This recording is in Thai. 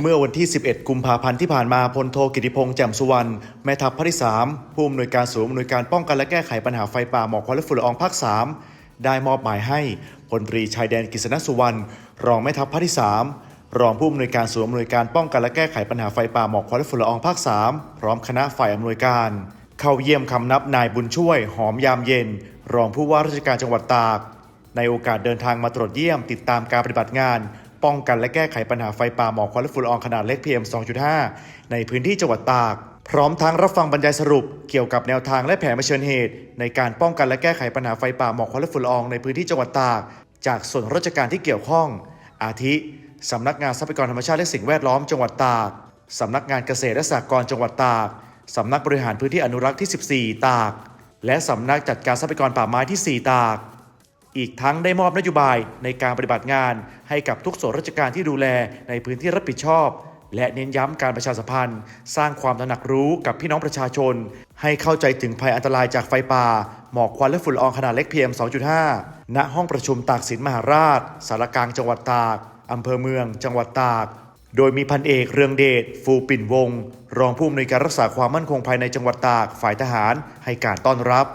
เมื่อวันที่ 11 กุมภาพันธ์ที่ผ่านมาพลโทกิติพงษ์แจ่มสุวรรณแม่ทัพภาคที่ 3 ผู้อำนวยการศูนย์อำนวยการป้องกันและแก้ไขปัญหาไฟป่าหมอกควันและฝุ่นละอองภาค 3 ได้มอบหมายให้พลตรีชายแดนกฤษณสุวรรณรองแม่ทัพภาคที่ 3 รองผู้อำนวยการศูนย์อำนวยการป้องกันและแก้ไขปัญหาไฟป่าหมอกควันและฝุ่นละอองภาค 3 พร้อมคณะฝ่ายอำนวยการ เข้าเยี่ยมคำนับนายบุญช่วย หอมยามเย็น รองผู้ว่าราชการจังหวัดตาก ในโอกาสเดินทางมาตรวจเยี่ยมติดตามการปฏิบัติงาน ป้องกันและแก้ไขปัญหาไฟป่าหมอกควันและฝุ่นละอองขนาดเล็ก PM 2.5 ในพื้นที่จังหวัดตาก พร้อมทั้งรับฟังบรรยายสรุปเกี่ยวกับแนวทางและแผนเผชิญเหตุ ในการป้องกันและแก้ไขปัญหาไฟป่าหมอกควันและฝุ่นละอองในพื้นที่จังหวัดตาก จากส่วนราชการที่เกี่ยวข้อง อาทิ สำนักงานทรัพยากรธรรมชาติและสิ่งแวดล้อมจังหวัดตาก สำนักงานเกษตรและสหกรณ์จังหวัดตาก สำนักบริหารพื้นที่อนุรักษ์ที่ 14 ตาก และสำนักจัดการทรัพยากรป่าไม้ที่ 4 ตาก อีกทั้งได้มอบนโยบายในการปฏิบัติงาน ให้กับทุกส่วนราชการที่ดูแลในพื้นที่รับผิดชอบ และเน้นย้ำการประชาสัมพันธ์ สร้างความตระหนักรู้กับพี่น้องประชาชน ให้เข้าใจถึงภัยอันตรายจากไฟป่า หมอกควันและฝุ่นละอองขนาดเล็ก PM 2.5 ณ ห้องประชุมตากสินมหาราช สารกลางจังหวัดตากอำเภอเมือง จังหวัดตาก โดยมีพันเอกเรืองเดช ฟูปิ่นวงศรองผู้อำนวยการรักษาความมั่นคงภายในจังหวัดตาก ฝ่ายทหาร ให้การต้อนรับ